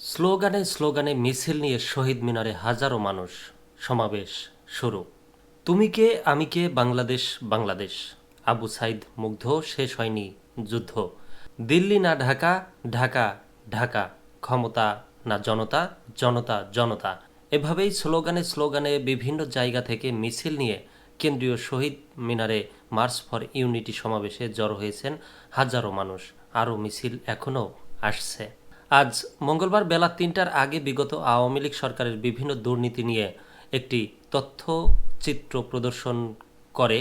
স্লোগানে স্লোগানে মিছিল নিয়ে শহীদ মিনারে হাজারো মানুষ, সমাবেশ, শুরু। তুমি কে, আমি কে, বাংলাদেশ বাংলাদেশ। আবু সাইদ মুগ্ধ, শেষ হয়নি যুদ্ধ। দিল্লি না ঢাকা ঢাকা ঢাকা। ক্ষমতা না জনতা জনতা জনতা। এভাবেই স্লোগানে স্লোগানে বিভিন্ন জায়গা থেকে মিছিল নিয়ে কেন্দ্রীয় শহীদ মিনারে মার্চ ফর ইউনিটি সমাবেশে জড়ো হয়েছেন হাজারো মানুষ। আরও মিছিল এখনও আসছে। আজ মঙ্গলবার বেলা তিনটার আগে বিগত আওয়ামী লীগ সরকারের বিভিন্ন দুর্নীতি নিয়ে একটি তথ্যচিত্র প্রদর্শন করে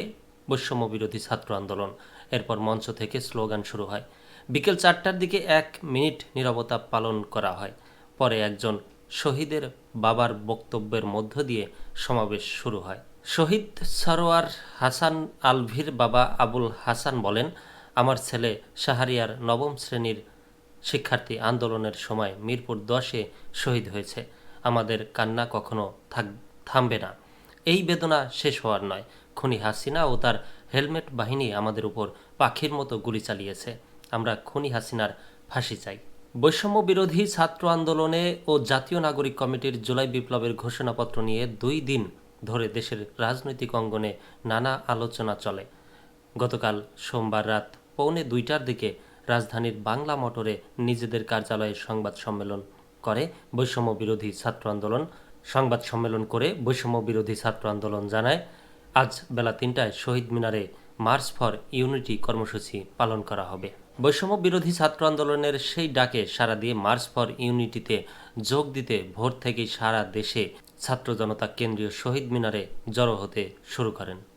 বৈষম্য বিরোধী ছাত্র আন্দোলন। এরপর মঞ্চ থেকে স্লোগান শুরু হয়। বিকেল চারটার দিকে এক মিনিট নিরবতা পালন করা হয়। পরে একজন শহীদের বাবার বক্তব্যের মধ্য দিয়ে সমাবেশ শুরু হয়। শহীদ সরোয়ার হাসান আলভির বাবা আবুল হাসান বলেন, আমার ছেলে শাহরিয়ার নবম শ্রেণির শিক্ষার্থী আন্দোলনের সময় মিরপুর দশে শহীদ হয়েছে। আমাদের কান্না কখনো থামবে না। এই বেদনা শেষ হওয়ার নয়। খুনি হাসিনা ও তার হেলমেট বাহিনী আমাদের উপর পাখির মতো গুলি চালিয়েছে। আমরা খুনি হাসিনার ফাঁসি চাই। বৈষম্য বিরোধী ছাত্র আন্দোলনে ও জাতীয় নাগরিক কমিটির জুলাই বিপ্লবের ঘোষণাপত্র নিয়ে দুই দিন ধরে দেশের রাজনৈতিক অঙ্গনে নানা আলোচনা চলে। গতকাল সোমবার রাত পৌনে দুইটার দিকে রাজধানীর বাংলা মোটরে নিজেদের কার্যালয়ে সংবাদ সম্মেলন করে বৈষম্য বিরোধী ছাত্র আন্দোলন। সংবাদ সম্মেলন করে বৈষম্য বিরোধী ছাত্র আন্দোলন জানায়। আজ বেলা তিনটায় শহীদ মিনারে মার্চ ফর ইউনিটি কর্মসূচি পালন করা হবে। বৈষম্য বিরোধী ছাত্র আন্দোলনের সেই ডাকে সাড়া দিয়ে মার্চ ফর ইউনিটিতে যোগ দিতে ভোর থেকেই সারা দেশে ছাত্র জনতা কেন্দ্রীয় শহীদ মিনারে জড়ো হতে শুরু করেন।